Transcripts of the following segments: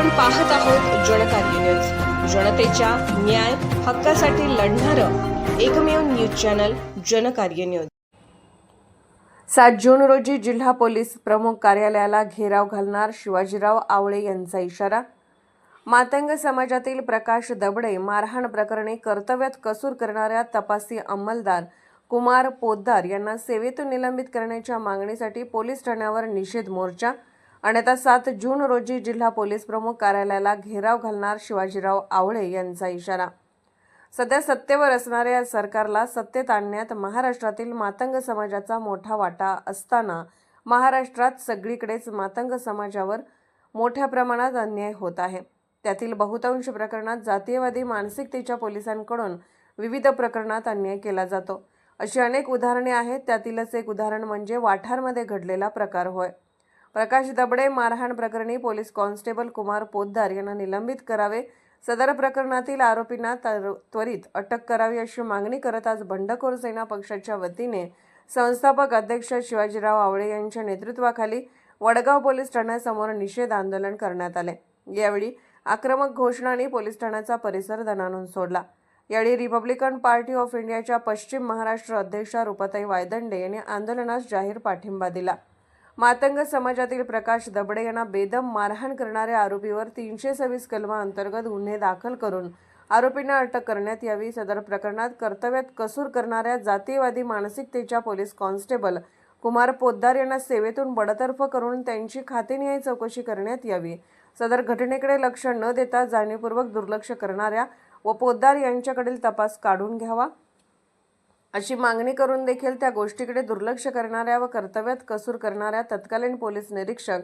आपण पाहत आहोत जनकार्य न्यूज जनतेच्या न्याय हक्कासाठी लढणारं एकमेव न्यूज चॅनल जनकार्य न्यूज सात जून रोजी जिल्हा पोलीस प्रमुख कार्यालयाला घेराव घालणार शिवाजीराव आवळे यांचा इशारा. मातंग समाजातील प्रकाश दबडे मारहाण प्रकरणी कर्तव्यात कसूर करणाऱ्या तपासी अंमलदार कुमार पोद्दार यांना सेवेतून निलंबित करण्याच्या मागणीसाठी पोलीस ठाण्यावर निषेध मोर्चा. आणि आता सात जून रोजी जिल्हा पोलीस प्रमुख कार्यालयाला घेराव घालणार शिवाजीराव आवळे यांचा इशारा. सध्या सत्तेवर असणाऱ्या या सरकारला सत्तेत आणण्यात महाराष्ट्रातील मातंग समाजाचा मोठा वाटा असताना महाराष्ट्रात सगळीकडेच मातंग समाजावर मोठ्या प्रमाणात अन्याय होत आहे. त्यातील बहुतांश प्रकरणात जातीयवादी मानसिकतेच्या पोलिसांकडून विविध प्रकरणात अन्याय केला जातो. अशी अनेक उदाहरणे आहेत. त्यातीलच एक उदाहरण म्हणजे वाठारमध्ये घडलेला प्रकार होय. प्रकाश दबडे मारहाण प्रकरणी पोलीस कॉन्स्टेबल कुमार पोद्दार यांना निलंबित करावे. सदर प्रकरणातील आरोपींना तर- त्वरित अटक करावी अशी मागणी करत आज बंडखोर सेना पक्षाच्या वतीने संस्थापक अध्यक्ष शिवाजीराव आवळे यांच्या नेतृत्वाखाली वडगाव पोलीस ठाण्यासमोर निषेध आंदोलन करण्यात आले. यावेळी आक्रमक घोषणांनी पोलीस ठाण्याचा परिसर धनानून सोडला. यावेळी रिपब्लिकन पार्टी ऑफ इंडियाच्या पश्चिम महाराष्ट्र अध्यक्षा रुपाताई वायदंडे यांनी आंदोलनास जाहीर पाठिंबा दिला. मातंग समाजातील प्रकाश दबडे यांना बेदम मारहाण करणाऱ्या आरोपीवर तीनशे सव्वीस कलमा अंतर्गत गुन्हे दाखल करून आरोपींना अटक करण्यात यावी. सदर प्रकरणात कर्तव्यात कसूर करणाऱ्या जातीयवादी मानसिकतेच्या पोलीस कॉन्स्टेबल कुमार पोद्दार यांना सेवेतून बडतर्फ करून त्यांची खातेनिहाय चौकशी करण्यात यावी. सदर घटनेकडे लक्ष न देता जाणीवपूर्वक दुर्लक्ष करणाऱ्या व पोद्दार यांच्याकडील तपास काढून घ्यावा. अशी मागणी करून देखील त्या गोष्टीकडे दुर्लक्ष करणाऱ्या व कर्तव्यात कसूर करणाऱ्या तत्कालीन पोलीस निरीक्षक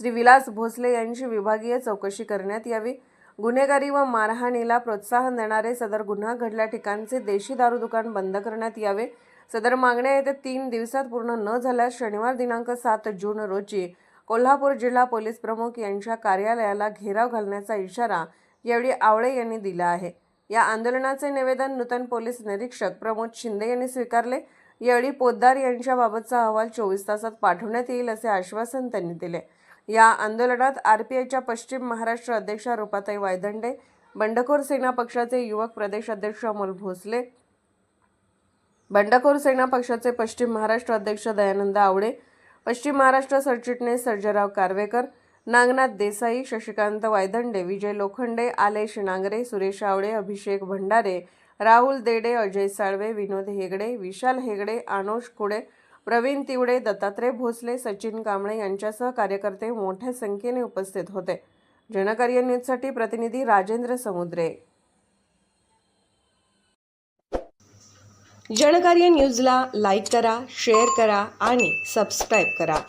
श्री विलास भोसले यांची विभागीय चौकशी करण्यात यावी. गुन्हेगारी व मारहाणीला प्रोत्साहन देणारे सदर गुन्हा घडल्या ठिकाणचे देशी दारू दुकान बंद करण्यात यावे. सदर मागण्या येत्या तीन दिवसात पूर्ण न झाल्यास शनिवार दिनांक सात जून रोजी कोल्हापूर जिल्हा पोलीस प्रमुख यांच्या कार्यालयाला घेराव घालण्याचा इशारा यावेळी आवळे यांनी दिला आहे. या आंदोलनाचे निवेदन नूतन पोलीस निरीक्षक प्रमोद शिंदे यांनी स्वीकारले. यावेळी पोद्दार यांच्याबाबतचा अहवाल चोवीस तासात पाठवण्यात येईल असे आश्वासन त्यांनी दिले. या आंदोलनात आर पी आयच्या पश्चिम महाराष्ट्र अध्यक्षा रुपाताई वायदंडे बंडखोर सेना पक्षाचे युवक प्रदेश अध्यक्ष अमोल भोसले बंडखोर सेना पक्षाचे पश्चिम महाराष्ट्र अध्यक्ष दयानंद आवडे पश्चिम महाराष्ट्र सरचिटणीस सर्जराव कारवेकर नागनाथ देसाई शशिकांत वायदंडे विजय लोखंडे आलेश नांगरे सुरेश आवडे अभिषेक भंडारे राहुल देडे अजय साळवे विनोद हेगडे विशाल हेगडे आनोश कुडे प्रवीण तिवडे दत्तात्रय भोसले सचिन कांबळे यांच्यासह कार्यकर्ते मोठ्या संख्येने उपस्थित होते. जनकार्य न्यूजसाठी प्रतिनिधी राजेंद्र समुद्रे. जनकार्य न्यूजला लाईक करा शेअर करा आणि सबस्क्राईब करा.